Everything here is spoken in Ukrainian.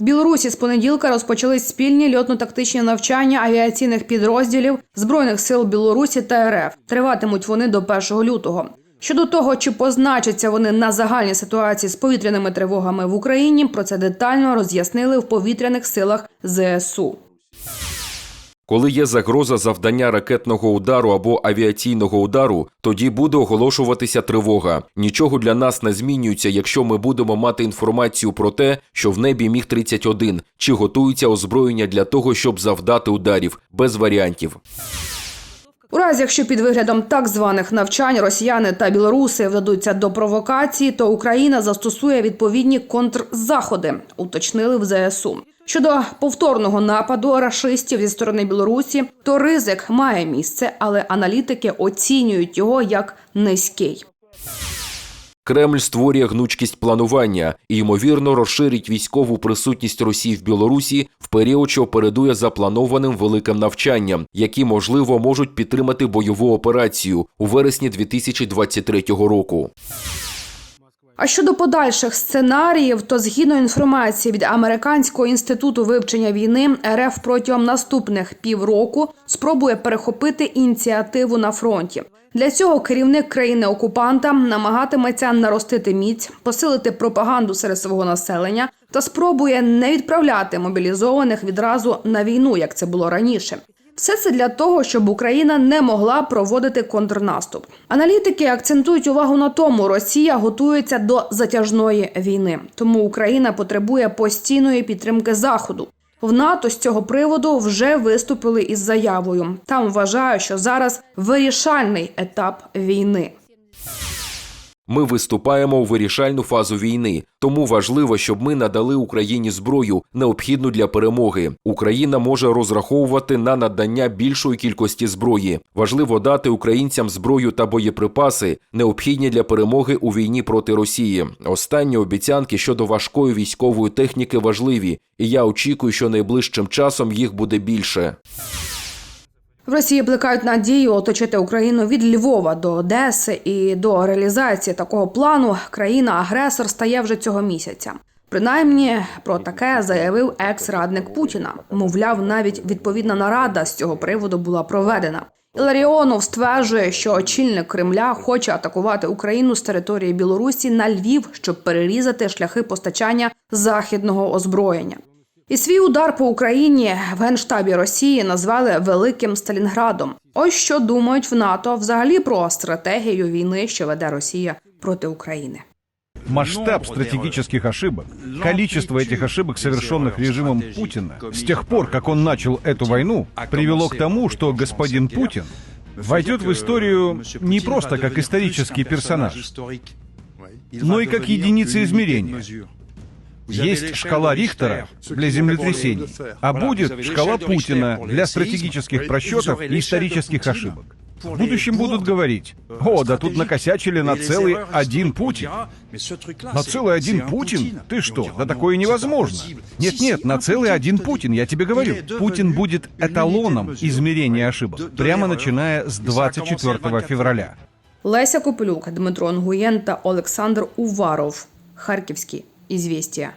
В Білорусі з понеділка розпочались спільні льотно-тактичні навчання авіаційних підрозділів Збройних сил Білорусі та РФ. Триватимуть вони до 1 лютого. Щодо того, чи позначаться вони на загальній ситуації з повітряними тривогами в Україні, про це детально роз'яснили в повітряних силах ЗСУ. Коли є загроза завдання ракетного удару або авіаційного удару, тоді буде оголошуватися тривога. Нічого для нас не змінюється, якщо ми будемо мати інформацію про те, що в небі міг 31 чи готується озброєння для того, щоб завдати ударів без варіантів. У разі, якщо під виглядом так званих навчань росіяни та білоруси вдадуться до провокації, то Україна застосує відповідні контрзаходи, уточнили в ЗСУ. Щодо повторного нападу рашистів зі сторони Білорусі, то ризик має місце, але аналітики оцінюють його як низький. Кремль створює гнучкість планування і ймовірно розширить військову присутність Росії в Білорусі в період, що передує запланованим великим навчанням, які можливо можуть підтримати бойову операцію у вересні 2023 року. А щодо подальших сценаріїв, то згідно інформації від Американського інституту вивчення війни, РФ протягом наступних півроку спробує перехопити ініціативу на фронті. Для цього керівник країни-окупанта намагатиметься наростити міць, посилити пропаганду серед свого населення та спробує не відправляти мобілізованих відразу на війну, як це було раніше. Все це для того, щоб Україна не могла проводити контрнаступ. Аналітики акцентують увагу на тому, Росія готується до затяжної війни, тому Україна потребує постійної підтримки Заходу. В НАТО з цього приводу вже виступили із заявою. Там вважають, що зараз вирішальний етап війни. Ми виступаємо у вирішальну фазу війни, тому важливо, щоб ми надали Україні зброю, необхідну для перемоги. Україна може розраховувати на надання більшої кількості зброї. Важливо дати українцям зброю та боєприпаси, необхідні для перемоги у війні проти Росії. Останні обіцянки щодо важкої військової техніки важливі, і я очікую, що найближчим часом їх буде більше. В Росії плекають надію оточити Україну від Львова до Одеси, і до реалізації такого плану країна-агресор стає вже цього місяця. Принаймні про таке заявив екс-радник Путіна. Мовляв, навіть відповідна нарада з цього приводу була проведена. Іларіонов стверджує, що очільник Кремля хоче атакувати Україну з території Білорусі на Львів, щоб перерізати шляхи постачання західного озброєння. І свій удар по Україні в генштабі Росії назвали Великим Сталінградом. Ось що думають в НАТО взагалі про стратегію війни, що веде Росія проти України. Масштаб стратегических ошибок, количество этих ошибок, совершенных режимом Путина, с тех пор, как он начал эту войну, привело к тому, что господин Путин войдет в историю не просто как исторический персонаж, но и как единица измерения. Есть шкала Рихтера для землетрясений, а будет шкала Путина для стратегических просчетов и исторических ошибок. В будущем будут говорить, о, да тут накосячили на целый один Путин. На целый один Путин? Ты что? Да такое невозможно. Нет-нет, на целый один Путин, я тебе говорю. Путин будет эталоном измерения ошибок, прямо начиная с 24 февраля. Леся Копилюк, Дмитро Нгуєн та Олександр Уваров. Харківські ізвістія.